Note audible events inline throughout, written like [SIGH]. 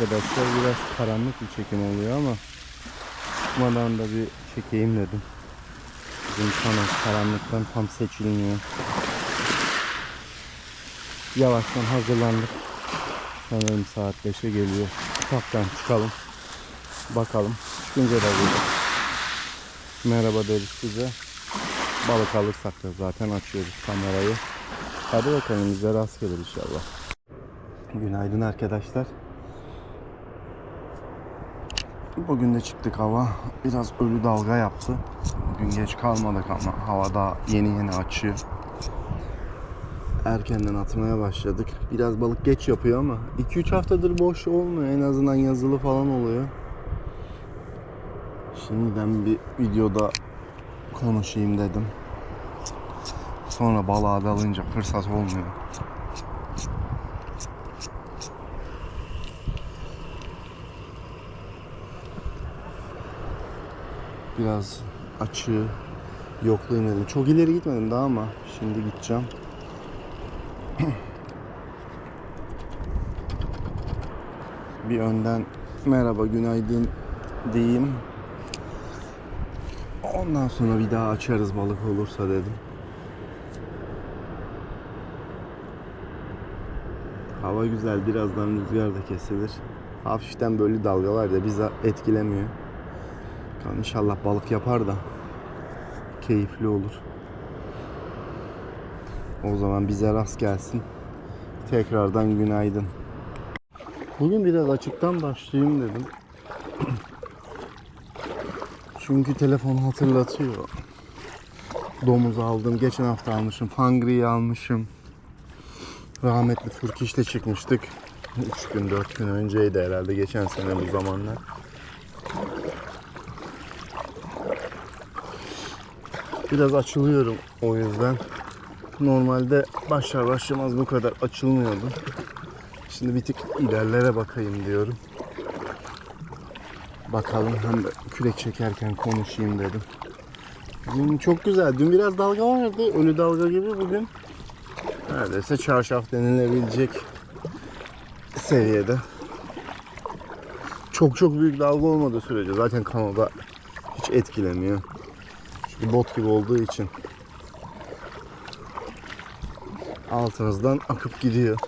Arkadaşlar. Biraz karanlık bir çekim oluyor ama çıkmadan da bir çekeyim dedim. Bizim kanal karanlıktan tam seçilmiyor. Yavaştan hazırlandık. Sanırım saat 5'e geliyor. Ufaktan çıkalım. Bakalım. Çıkınca da burada. Merhaba deriz size. Balık alırsak da zaten açıyoruz kamerayı. Hadi bakalım bize rast gelir inşallah. Günaydın arkadaşlar. Bugün de çıktık hava. Biraz ölü dalga yaptı. Bugün geç kalmadık ama hava daha yeni yeni açıyor. Erkenden atmaya başladık. Biraz balık geç yapıyor ama 2-3 haftadır boş olmuyor. En azından yazılı falan oluyor. Şimdiden bir videoda konuşayım dedim. Sonra balığa dalınca fırsat olmuyor. Biraz açığı yoklayayım dedim. Çok ileri gitmedim daha ama şimdi gideceğim. [CLEARS THROAT] bir önden merhaba günaydın diyeyim. Ondan sonra bir daha açarız balık olursa dedim. Hava güzel. Birazdan rüzgar da kesilir. Hafiften böyle dalgalar da bizi etkilemiyor. Bakalım İnşallah balık yapar da keyifli olur. O zaman bize rast gelsin. Tekrardan günaydın. Bugün biraz açıktan başlayayım dedim. [CLEARS THROAT] Çünkü telefon hatırlatıyor. Domuz aldım. Geçen hafta almışım. Fangri'yi almışım. Rahmetli Turkiş'te çıkmıştık. 3 gün 4 gün önceydi herhalde geçen sene bu zamanlar. Biraz açılıyorum o yüzden. Normalde başlar başlamaz bu kadar açılmıyordu. Şimdi bir tık ilerlere bakayım diyorum. Bakalım hem de kürek çekerken konuşayım dedim. Bugün çok güzel. Dün biraz dalga vardı. Ölü dalga gibi bugün. Neredeyse çarşaf denilebilecek seviyede. Çok çok büyük dalga olmadığı sürece zaten kanoda hiç etkilemiyor. Çünkü bot gibi olduğu için altınızdan akıp gidiyor.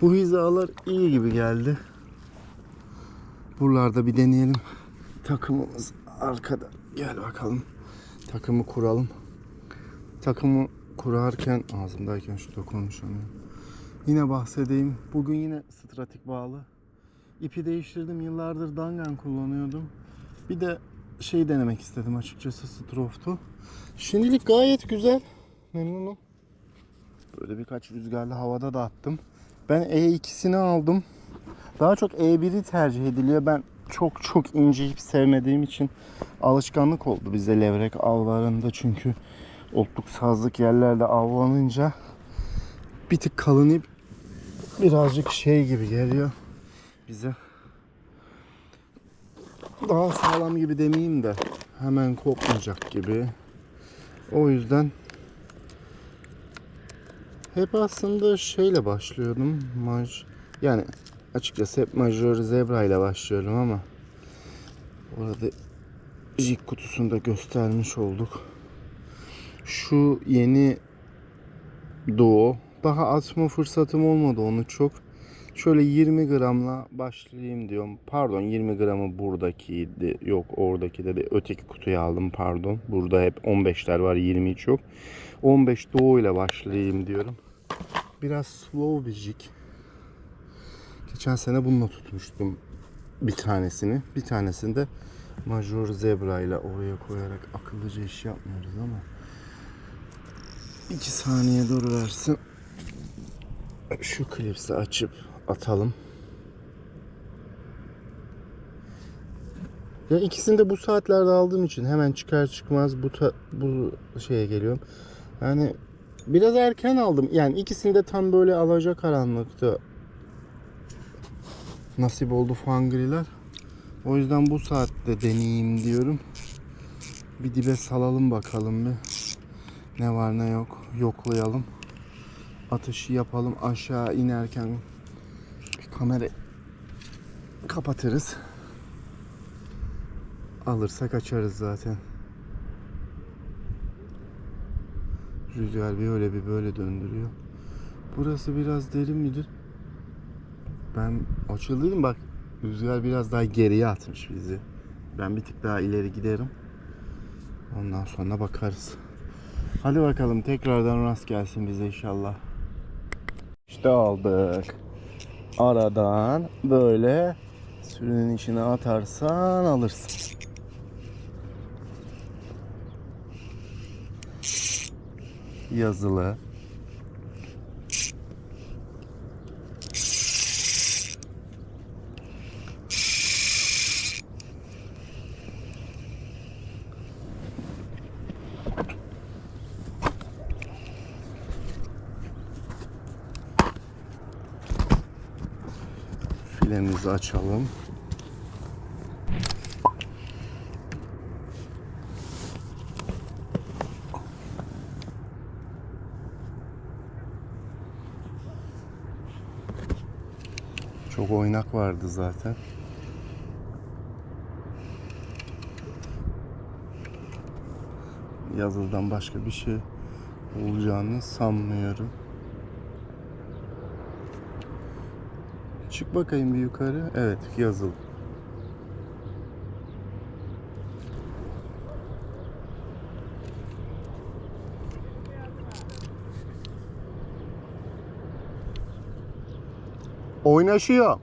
Bu hizalar iyi gibi geldi. Buralarda bir deneyelim. Takımımız arkada. Gel bakalım. Takımı kuralım. Takımı kurarken ağzımdayken şurada konuşamıyorum. Yine bahsedeyim. Bugün yine stratik bağlı. İpi değiştirdim. Yıllardır Dangan kullanıyordum. Bir de şey denemek istedim açıkçası Stroft'u. Şimdilik gayet güzel. Memnunum. Böyle birkaç rüzgarlı havada da attım. Ben E2'sini aldım. Daha çok E1'i tercih ediliyor. Ben çok çok ince ip sevmediğim için alışkanlık oldu bize levrek avlarında çünkü otluk sazlık yerlerde avlanınca bir tık kalın ip birazcık şey gibi geliyor bize. Daha sağlam gibi demeyeyim de hemen kopmayacak gibi. O yüzden hep aslında şeyle başlıyordum. Maj yani açıkçası hep majör zebra ile başlıyorum ama orada jig kutusunda göstermiş olduk. Şu yeni Duo daha atma fırsatım olmadı onu çok. Şöyle 20 gramla başlayayım diyorum. Pardon 20 gramı buradakiydi. Yok oradaki de öteki kutuya aldım pardon. Burada hep 15'ler var 20 hiç yok. 15 Duo ile başlayayım diyorum. Biraz slow bir. Geçen sene bununla tutmuştum bir tanesini. Bir tanesini de Major Zebra ile oraya koyarak akıllıca iş yapmıyoruz ama 2 saniye dur versin. Şu klipsi açıp atalım. Ya ikisini de bu saatlerde aldığım için hemen çıkar çıkmaz bu ta- bu şeye geliyorum. Yani biraz erken aldım. Yani ikisini de tam böyle alacak karanlıkta nasip oldu fangriler. O yüzden bu saatte deneyeyim diyorum. Bir dibe salalım bakalım bir. Ne var ne yok yoklayalım. Atışı yapalım aşağı inerken Kamerayı kapatırız. Alırsak açarız zaten. Rüzgar bir öyle bir böyle döndürüyor. Burası biraz derin midir? Ben açıldıydım bak. Rüzgar biraz daha geriye atmış bizi. Ben bir tık daha ileri giderim. Ondan sonra bakarız. Hadi bakalım tekrardan rast gelsin bize inşallah. İşte aldık. Aradan böyle sürünün içine atarsan alırsın. Yazılı. Filemizi açalım. Çok oynak vardı zaten. Yazıldan başka bir şey olacağını sanmıyorum. Çık bakayım bir yukarı. Evet yazıl. Oynaşıyor.